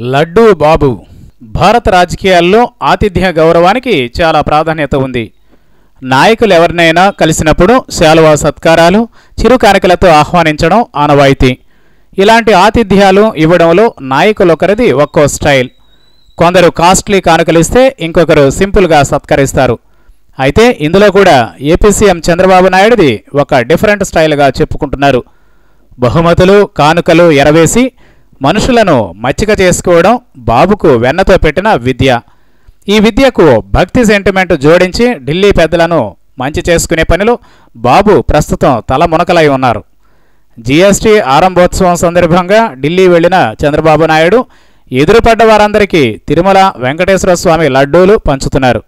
లడ్డూ బాబు. భారత రాజకీయాల్లో ఆతిథ్య గౌరవానికి చాలా ప్రాధాన్యత ఉంది. నాయకులు ఎవరినైనా కలిసినప్పుడు శాలువా సత్కారాలు చిరు కానుకలతో ఆహ్వానించడం ఆనవాయితీ. ఇలాంటి ఆతిథ్యాలు ఇవ్వడంలో నాయకులొకరిది ఒక్కో స్టైల్. కొందరు కాస్ట్లీ కానుకలిస్తే ఇంకొకరు సింపుల్గా సత్కరిస్తారు. అయితే ఇందులో కూడా ఏపీ సీఎం చంద్రబాబు నాయుడిది ఒక డిఫరెంట్ స్టైల్గా చెప్పుకుంటున్నారు. బహుమతులు కానుకలు ఎరవేసి మనుషులను మచ్చిక చేసుకోవడం బాబుకు వెన్నతో పెట్టిన విద్య. ఈ విద్యకు భక్తి సెంటిమెంట్ జోడించి ఢిల్లీ పెద్దలను మంచి చేసుకునే పనిలో బాబు ప్రస్తుతం తల మునకలై ఉన్నారు. జీఎస్టీ ఆరంభోత్సవం సందర్భంగా ఢిల్లీ వెళ్ళిన చంద్రబాబు నాయుడు ఎదురుపడ్డ వారందరికీ తిరుమల వెంకటేశ్వర స్వామి లడ్డూలు పంచుతున్నారు.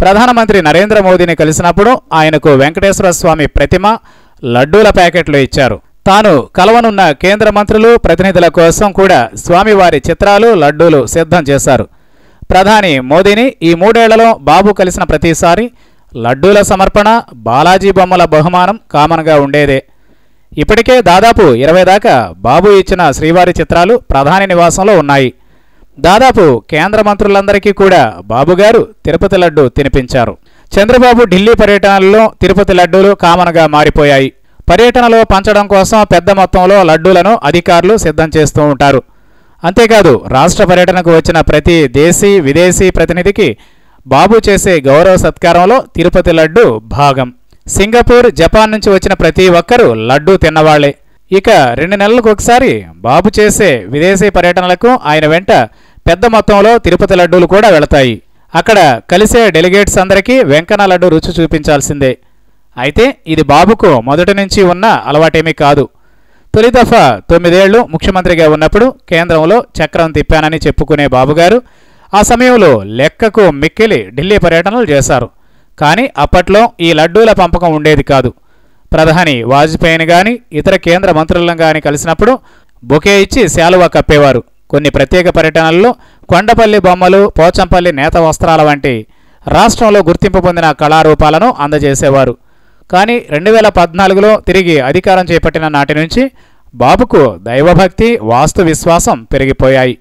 ప్రధానమంత్రి నరేంద్ర మోదీని కలిసినప్పుడు ఆయనకు వెంకటేశ్వర స్వామి ప్రతిమ లడ్డూల ప్యాకెట్లు ఇచ్చారు. తాను కలవనున్న కేంద్ర మంత్రులు ప్రతినిధుల కోసం కూడా స్వామివారి చిత్రాలు లడ్డూలు సిద్ధం చేశారు. ప్రధాని మోదీని ఈ మూడేళ్ళలో బాబు కలిసిన ప్రతిసారి లడ్డూల సమర్పణ బాలాజీ బొమ్మల బహుమానం కామన్గా ఉండేదే. ఇప్పటికే దాదాపు ఇరవై దాకా బాబు ఇచ్చిన శ్రీవారి చిత్రాలు ప్రధాని నివాసంలో ఉన్నాయి. దాదాపు కేంద్ర మంత్రులందరికీ కూడా బాబుగారు తిరుపతి లడ్డు తినిపించారు. చంద్రబాబు ఢిల్లీ పర్యటనల్లో తిరుపతి లడ్డూలు కామన్గా మారిపోయాయి. పర్యటనలో పంచడం కోసం పెద్ద మొత్తంలో లడ్డూలను అధికారులు సిద్ధం చేస్తూ ఉంటారు. అంతేకాదు రాష్ట్ర పర్యటనకు వచ్చిన ప్రతి దేశీ విదేశీ ప్రతినిధికి బాబు చేసే గౌరవ సత్కారంలో తిరుపతి లడ్డు భాగం. సింగపూర్ జపాన్ నుంచి వచ్చిన ప్రతి ఒక్కరూ లడ్డూ తిన్నవాళ్ళే ఇక రెండు నెలలకు ఒకసారి బాబు చేసే విదేశీ పర్యటనలకు ఆయన వెంట పెద్ద మొత్తంలో తిరుపతి లడ్డూలు కూడా వెళతాయి. అక్కడ కలిసే డెలిగేట్స్ అందరికీ వెంకన్న లడ్డు రుచి చూపించాల్సిందే. అయితే ఇది బాబుకు మొదటి నుంచి ఉన్న అలవాటేమీ కాదు. తొలి దఫా తొమ్మిదేళ్ళు ముఖ్యమంత్రిగా ఉన్నప్పుడు కేంద్రంలో చక్రం తిప్పానని చెప్పుకునే బాబుగారు ఆ సమయంలో లెక్కకు మిక్కిలి ఢిల్లీ పర్యటనలు చేశారు. కానీ అప్పట్లో ఈ లడ్డూల పంపకం ఉండేది కాదు. ప్రధాని వాజ్పేయిని గాని ఇతర కేంద్ర మంత్రులను గాని కలిసినప్పుడు బొకే ఇచ్చి శాలువా కప్పేవారు. కొన్ని ప్రత్యేక పర్యటనల్లో కొండపల్లి బొమ్మలు పోచంపల్లి నేత వస్త్రాల వంటి రాష్ట్రంలో గుర్తింపు పొందిన కళారూపాలను అందజేసేవారు. కానీ రెండు వేల పద్నాలుగులో తిరిగి అధికారం చేపట్టిన నాటి నుంచి బాబుకు దైవభక్తి వాస్తు విశ్వాసం పెరిగిపోయాయి.